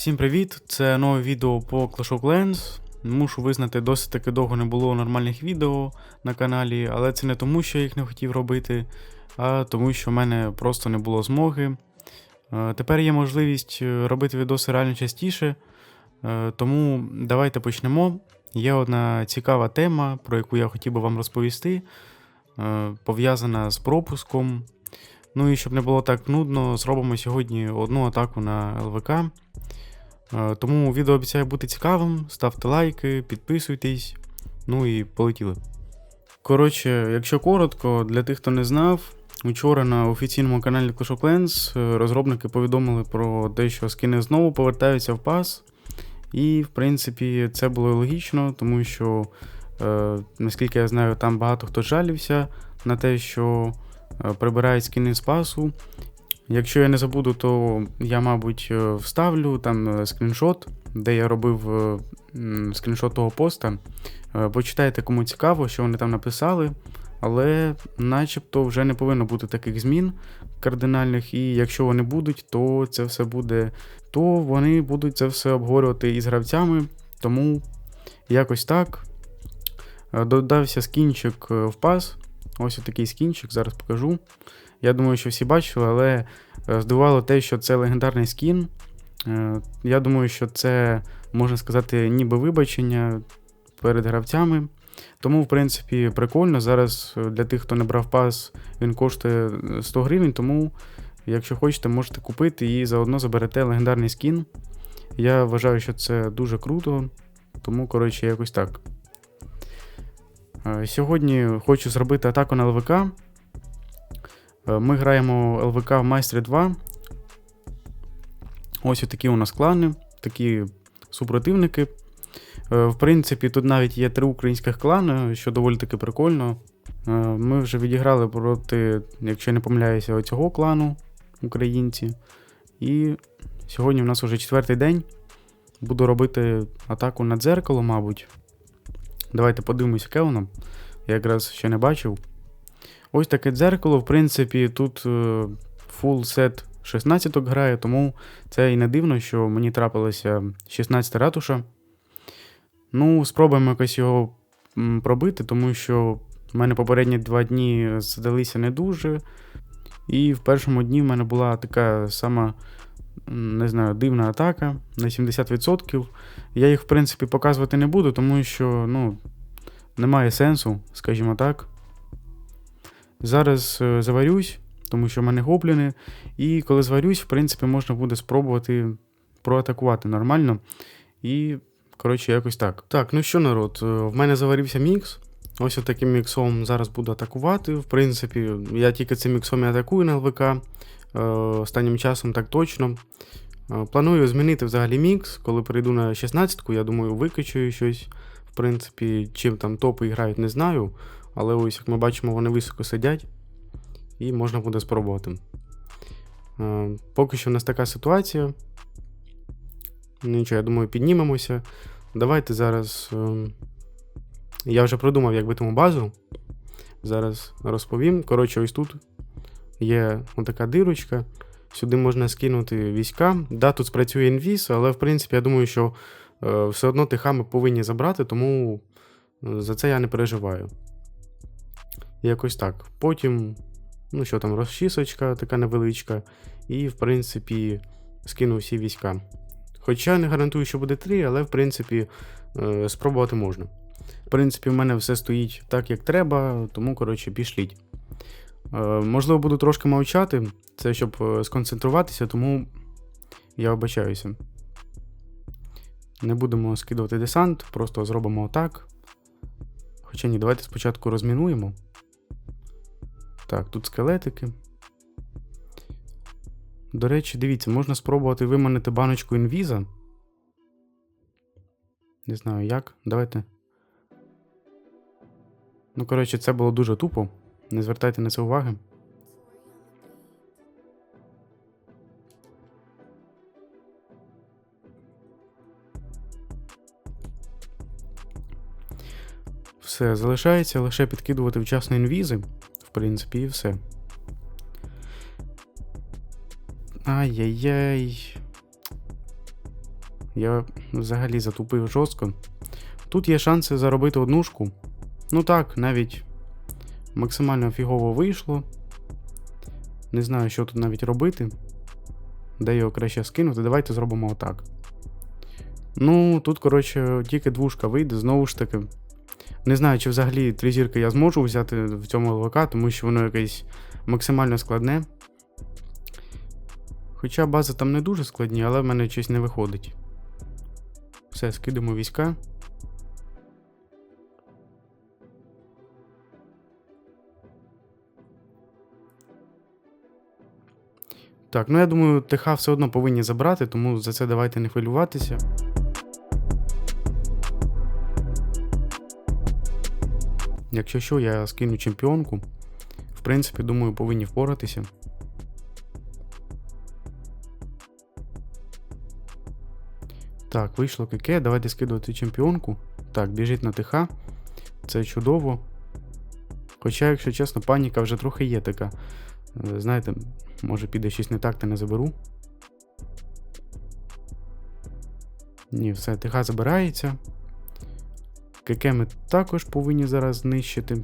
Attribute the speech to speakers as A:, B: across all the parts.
A: Всім привіт! Це нове відео по Clash of Clans. Мушу визнати, досить таки довго не було нормальних відео на каналі, але це не тому, що я їх не хотів робити, а тому, що в мене просто не було змоги. Е, Тепер є можливість е, робити відоси реально частіше, е, тому давайте почнемо. Є одна цікава тема, про яку я хотів би вам розповісти, пов'язана з пропуском. Ну і щоб не було так нудно, зробимо сьогодні одну атаку на ЛВК. Е, Тому відео обіцяє бути цікавим. Ставте лайки, підписуйтесь. Ну і полетіли. Коротше, якщо коротко, для тих, хто не знав, учора на офіційному каналі Clash of Clans розробники повідомили про те, що скини знову повертаються в пас. І, в принципі, це було логічно, тому що, е, наскільки я знаю, там багато хто жалівся на те, що е, прибирають скини з пасу. Якщо я не забуду, то я, мабуть, е, вставлю там е, скріншот, де я робив е, скріншот того поста. Почитайте, кому цікаво, що вони там написали. Але начебто вже не повинно бути таких змін кардинальних, і якщо вони будуть, то це все буде, то вони будуть це все обговорювати із гравцями. Тому якось так. Додався скінчик в пас. Ось такий скінчик, зараз покажу. Я думаю, що всі бачили, але е, здивувало те, що це легендарний скін. Е, Я думаю, що це, можна сказати, ніби вибачення перед гравцями. Тому, в принципі, прикольно. Зараз е, для тих, хто не брав пас, він коштує е, 100 гривень, тому, якщо хочете, можете купити і заодно заберете легендарний скін. Я вважаю, що це дуже круто, тому, коротше, якось так. Е, Сьогодні хочу зробити атаку на ЛВК. Е, Ми граємо ЛВК в майстрі 2. Ось такі у нас клани, такі супротивники. Е, В принципі, тут навіть є три українських клани, що доволі таки прикольно. Ми вже відіграли проти, якщо я не помиляюся, оцього клану українці. І сьогодні в нас вже четвертий день. Буду робити атаку на дзеркало, мабуть. Давайте подивимося, яке воно. Я якраз ще не бачив. Ось таке дзеркало, в принципі, тут е, фул сет 16 грає, тому це і не дивно, що мені трапилося 16 ратуша. Ну, спробуємо якось його пробити, тому що в мене попередні два дні здалися не дуже. І в першому дні в мене була така сама, не знаю, дивна атака на 70%. Я їх, в принципі, показувати не буду, тому що, ну, немає сенсу, скажімо так. Зараз е, заварюсь, тому що в мене гобліни. І коли зварюсь, в принципі, можна буде спробувати проатакувати нормально. І, коротше, якось так. Так, ну що, народ, е, в мене заварився мікс. Ось таким міксом зараз буду атакувати. В принципі, я тільки цим міксом і атакую на ЛВК. Е, Останнім часом так точно. Е, Планую змінити взагалі мікс. Коли перейду на 16-ку, я думаю, викачую щось. В принципі, чим там топи грають, не знаю. Але ось, як ми бачимо, вони високо сидять. І можна буде спробувати. Е, Поки що в нас така ситуація. Нічого, я думаю, піднімемося. Давайте зараз. Я вже продумав, як битиму базу. Зараз розповім. Коротше, ось тут є отака дирочка. Сюди можна скинути війська. Да, тут спрацює інвіз, але в принципі, я думаю, що е, все одно тиха ми повинні забрати, тому е, за це я не переживаю. Якось так. Потім, ну що там, розчісочка така невеличка, і, в принципі, скину всі війська. Хоча не гарантую, що буде 3, але в принципі е, спробувати можна. В принципі, в мене все стоїть так, як треба, тому, коротше, пішліть. Е, можливо, буду трошки мовчати, це щоб е, сконцентруватися, тому я обачаюся. Не будемо скидувати десант, просто зробимо отак. Хоча ні, давайте спочатку розмінуємо. Так, тут скелетики. До речі, дивіться, можна спробувати виманити баночку інвіза. Не знаю як. Давайте. Ну, коротше, це було дуже тупо. Не звертайте на це уваги. Все, залишається лише підкидувати вчасно інвізи. В принципі, і все. Ай-яй-яй. Я взагалі затупив жорстко. Тут є шанси заробити однушку. Ну так, навіть максимально фігово вийшло. Не знаю, що тут навіть робити. Де його краще скинути. Давайте зробимо отак. Ну, тут, коротше, тільки двушка вийде, знову ж таки. Не знаю, чи взагалі три зірки я зможу взяти в цьому ЛВК, тому що воно якесь максимально складне. Хоча бази там не дуже складні, але в мене щось не виходить. Все, скидемо війська. Так, ну я думаю, ТХ все одно повинні забрати, тому за це давайте не хвилюватися. Якщо що, я скину чемпіонку. В принципі, думаю, повинні впоратися. Так, вийшло КК, давайте скидувати чемпіонку. Так, біжить на ТХ. Це чудово. Хоча, якщо чесно, паніка вже трохи є така. Е, Знаєте, може піде щось не так, та не заберу. Ні, все, ТХ забирається. КК ми також повинні зараз знищити.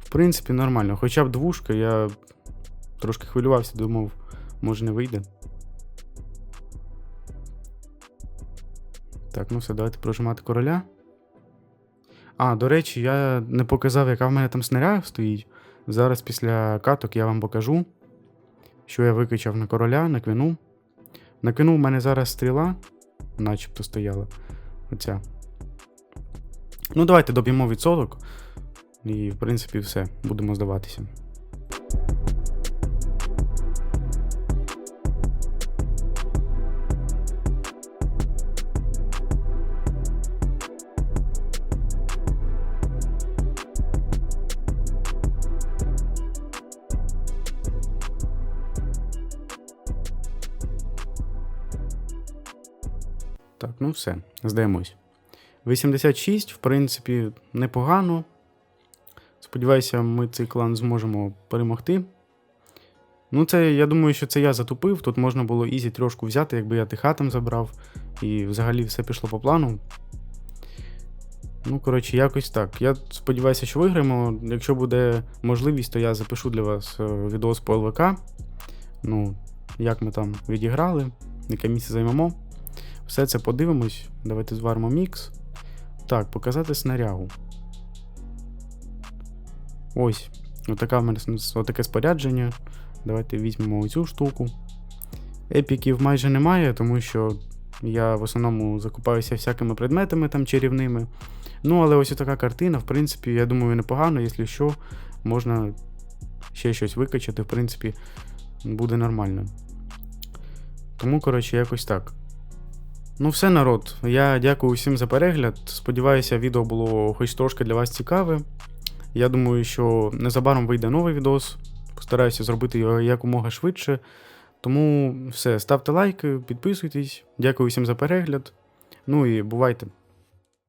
A: В принципі, нормально. Хоча б двушка, я трошки хвилювався, думав, може не вийде. Так, ну все, давайте прожимати короля. А, до речі, я не показав, яка в мене там снаряга стоїть. Зараз після каток я вам покажу, що я викачав на короля, на квіну. На квіну в мене зараз стріла, начебто стояла. Оця. Ну, давайте доб'ємо відсоток. І, в принципі, все, будемо здаватися. Так, ну все, здаємось. 86, в принципі, непогано. Сподіваюся, ми цей клан зможемо перемогти. Ну, це, я думаю, що це я затупив. Тут можна було ізі трошку взяти, якби я ТХ там забрав. І взагалі все пішло по плану. Ну, коротше, якось так. Я сподіваюся, що виграємо. Якщо буде можливість, то я запишу для вас е, відос по ЛВК. Ну, як ми там відіграли, яке місце займемо. Все це подивимось. Давайте зваримо мікс. Так, показати снарягу. Ось. Отака в мене отаке спорядження. Давайте візьмемо оцю штуку. Епіків майже немає, тому що я в основному закупаюся всякими предметами там чарівними. Ну, але ось така картина, в принципі, я думаю, непогано, якщо що, можна ще щось викачати, в принципі, буде нормально. Тому, коротше, якось так. Ну, все, народ. Я дякую всім за перегляд. Сподіваюся, відео було хоч трошки для вас цікаве. Я думаю, що незабаром вийде новий відос. Постараюся зробити його якомога швидше. Тому все, ставте лайки, підписуйтесь. Дякую всім за перегляд. Ну і бувайте.